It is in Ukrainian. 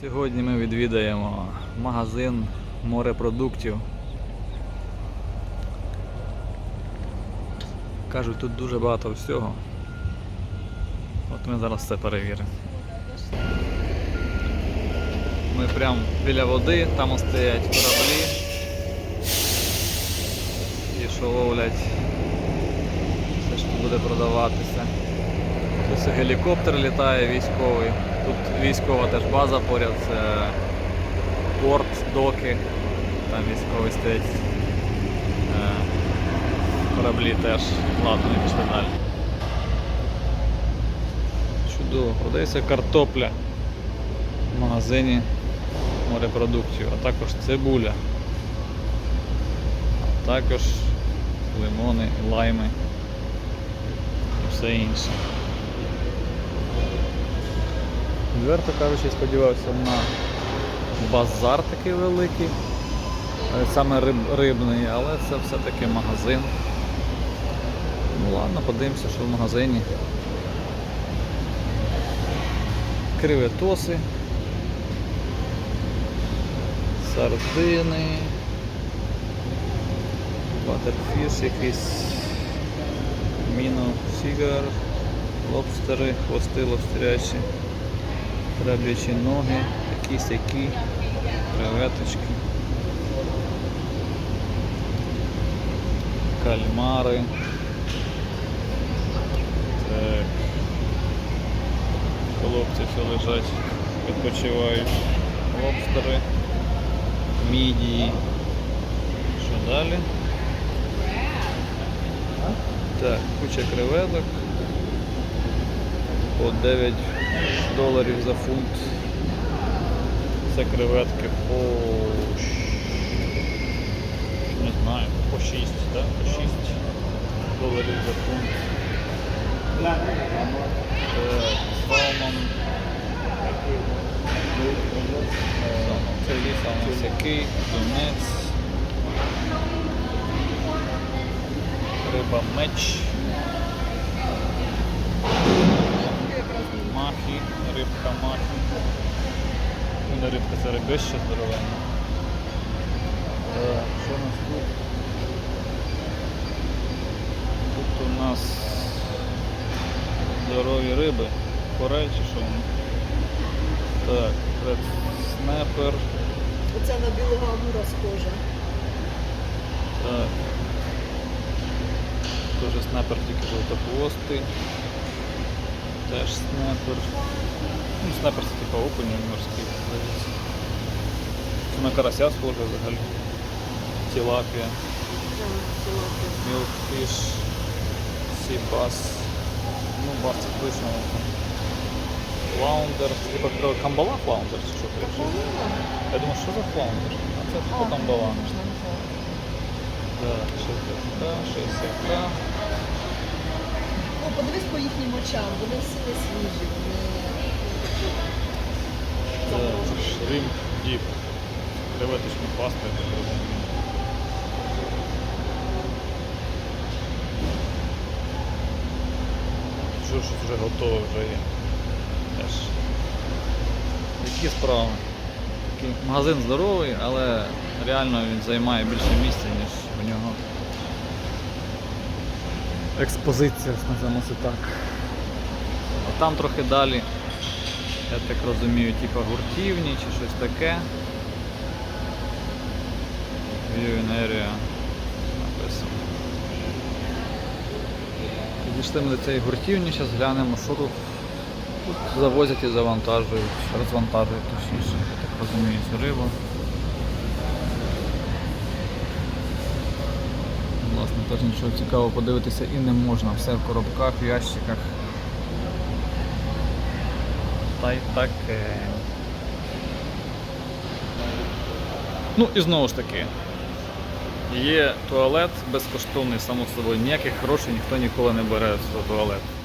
Сьогодні ми відвідаємо магазин морепродуктів. Кажуть, тут дуже багато всього. От ми зараз це перевіримо. Ми прямо біля води, там стоять кораблі. І що ловлять все, що буде продаватися. Ось гелікоптер літає військовий. Тут військова теж база поряд, це порт, доки. Там військовий стоять. Е, Кораблі теж. Ладно, не пішли далі. Чудово, продається картопля в магазині морепродуктів, а також цибуля, а також лимони, лайми і все інше. Відверто кажучи, сподівався на базар такий великий, е, саме риб, рибний, але це все-таки магазин. Ну ладно, подивимося, що в магазині. Креветоси, сардини, батерфіш якийсь, міно, сігар, лобстери, хвости лобстерячі, краблячі ноги, якісь які, креветочки, кальмари. Так. Хлопці все лежать, відпочивають. Лобстери, мідії. Що далі? Так, куча креветок. По 9 доларів за фунт. Це креветки по не знаю, по 6, так? По 6 доларів за фунт. Салмон. Це є салмон сякий, тунець. Риба меч. Рибка махі. Ну, Не рибка, це рибище здоровенна. Так, що у нас тут? Тут у нас здорові риби. Форель чи що воно? Так, снепер. Оце на білого амура схоже. Так. Тоже снайпер тільки жовтохвостий. Теж снайпер. Ну, снайпер це типа окунь морський, здається. На карася схоже взагалі. Тилапія, мілкфіш, сібас. Ну, бас це точно. Флаундер. Це типа камбала флаундер чи що? Я думаю, що за флаундер? А це типа камбала. Так, 60, 60. Ну, подивись по їхнім очам, вони всі не свіжі, заморожені. Шримп діп. Креветочні пасти. Що щось вже готове вже є. Теж. Які справи? Такий магазин здоровий, але реально він займає більше місця, ніж в нього експозиція, називаємо це так. А там трохи далі я так розумію, типа гуртівні чи щось таке. Viewing написано. Підійшли ми до цієї гуртівні, зараз глянемо, що тут, тут завозять і завантажують, розвантажують точніше, я так розумію, цю рибу. Теж нічого цікавого подивитися і не можна. Все в коробках, в ящиках. Та й таке. Ну і знову ж таки, є туалет безкоштовний, само собою, ніяких грошей ніхто ніколи не бере за того туалету.